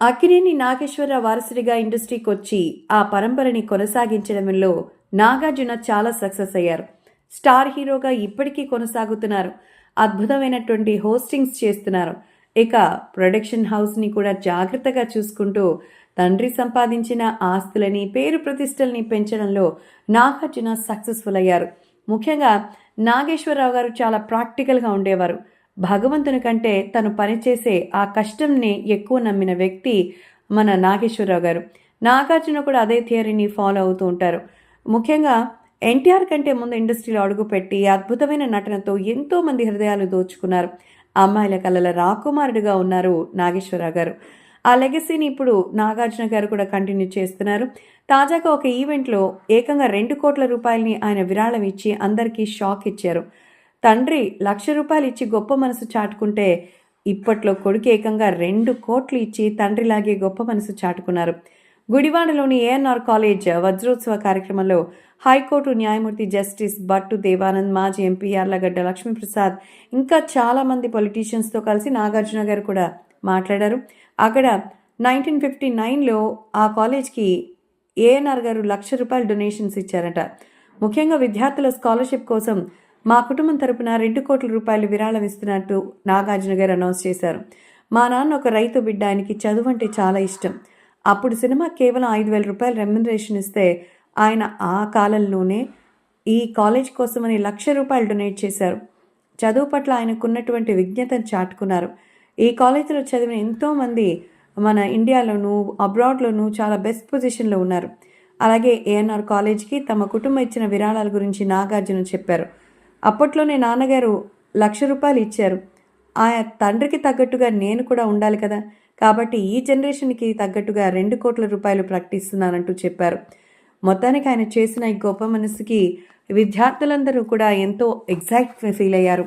అక్కినేని నాగేశ్వరరావు వారసుడిగా ఇండస్ట్రీకి వచ్చి ఆ పరంపరని కొనసాగించడంలో నాగార్జున చాలా సక్సెస్ అయ్యారు. స్టార్ హీరోగా ఇప్పటికీ కొనసాగుతున్నారు. అద్భుతమైనటువంటి హోస్టింగ్స్ చేస్తున్నారు. ఇక ప్రొడక్షన్ హౌస్ని కూడా జాగ్రత్తగా చూసుకుంటూ తండ్రి సంపాదించిన ఆస్తులని పేరు ప్రతిష్టల్ని పెంచడంలో నాగార్జున సక్సెస్ఫుల్ అయ్యారు. ముఖ్యంగా నాగేశ్వరరావు గారు చాలా ప్రాక్టికల్గా ఉండేవారు. భగవంతుని కంటే తను పనిచేసే ఆ కష్టంని ఎక్కువ నమ్మిన వ్యక్తి మన నాగేశ్వరరావు గారు. నాగార్జున కూడా అదే థియరీని ఫాలో అవుతూ ఉంటారు. ముఖ్యంగా ఎన్టీఆర్ కంటే ముందు ఇండస్ట్రీలో అడుగుపెట్టి అద్భుతమైన నటనతో ఎంతోమంది హృదయాలు దోచుకున్నారు. అమ్మాయిల కళల రాకుమారుడుగా ఉన్నారు నాగేశ్వరరావు గారు. ఆ లెగసీని ఇప్పుడు నాగార్జున గారు కూడా కంటిన్యూ చేస్తున్నారు. తాజాగా ఒక ఈవెంట్లో ఏకంగా రెండు కోట్ల రూపాయలని ఆయన విరాళం ఇచ్చి అందరికీ షాక్ ఇచ్చారు. తండ్రి లక్ష రూపాయలు ఇచ్చి గొప్ప మనసు చాటుకుంటే ఇప్పట్లో కొడుకు ఏకంగా రెండు కోట్లు ఇచ్చి తండ్రిలాగే గొప్ప మనసు చాటుకున్నారు. గుడివాడలోని ఏఎన్ఆర్ కాలేజ్ వజ్రోత్సవ కార్యక్రమంలో హైకోర్టు న్యాయమూర్తి జస్టిస్ భట్టు దేవానంద్ మాజీ ఎంపీ యార్లగడ్డ లక్ష్మీప్రసాద్ ఇంకా చాలామంది పొలిటీషియన్స్తో కలిసి నాగార్జున గారు కూడా మాట్లాడారు. అక్కడ నైన్టీన్ ఫిఫ్టీ నైన్లో ఆ కాలేజ్కి ఏఎన్ఆర్ గారు లక్ష రూపాయలు డొనేషన్స్ ఇచ్చారట. ముఖ్యంగా విద్యార్థుల స్కాలర్షిప్ కోసం మా కుటుంబం తరపున రెండు కోట్ల రూపాయలు విరాళం ఇస్తున్నట్టు నాగార్జున గారు అనౌన్స్ చేశారు. మా నాన్న ఒక రైతు బిడ్డ ఆయనకి చదువు అంటే చాలా ఇష్టం. అప్పుడు సినిమా కేవలం ఐదు వేల రూపాయలు రెమ్యునరేషన్ ఇస్తే ఆయన ఆ కాలంలోనే ఈ కాలేజ్ కోసమని లక్ష రూపాయలు డొనేట్ చేశారు. చదువు పట్ల ఆయనకున్నటువంటి విజ్ఞతను చాటుకున్నారు. ఈ కాలేజీలో చదివిన ఎంతోమంది మన ఇండియాలోనూ అబ్రాడ్లోనూ చాలా బెస్ట్ పొజిషన్లో ఉన్నారు. అలాగే ఏఎన్ఆర్ కాలేజ్కి తమ కుటుంబం ఇచ్చిన విరాళాల గురించి నాగార్జున చెప్పారు. అప్పట్లోనే నాన్నగారు లక్ష రూపాయలు ఇచ్చారు. ఆ తండ్రికి తగ్గట్టుగా నేను కూడా ఉండాలి కదా. కాబట్టి ఈ జనరేషన్కి తగ్గట్టుగా రెండు కోట్ల రూపాయలు ప్రకటిస్తున్నానంటూ చెప్పారు. మొత్తానికి ఆయన చేసిన ఈ గొప్ప మనసుకి విద్యార్థులందరూ కూడా ఎంతో ఎగ్జాక్ట్ ఫీల్ అయ్యారు.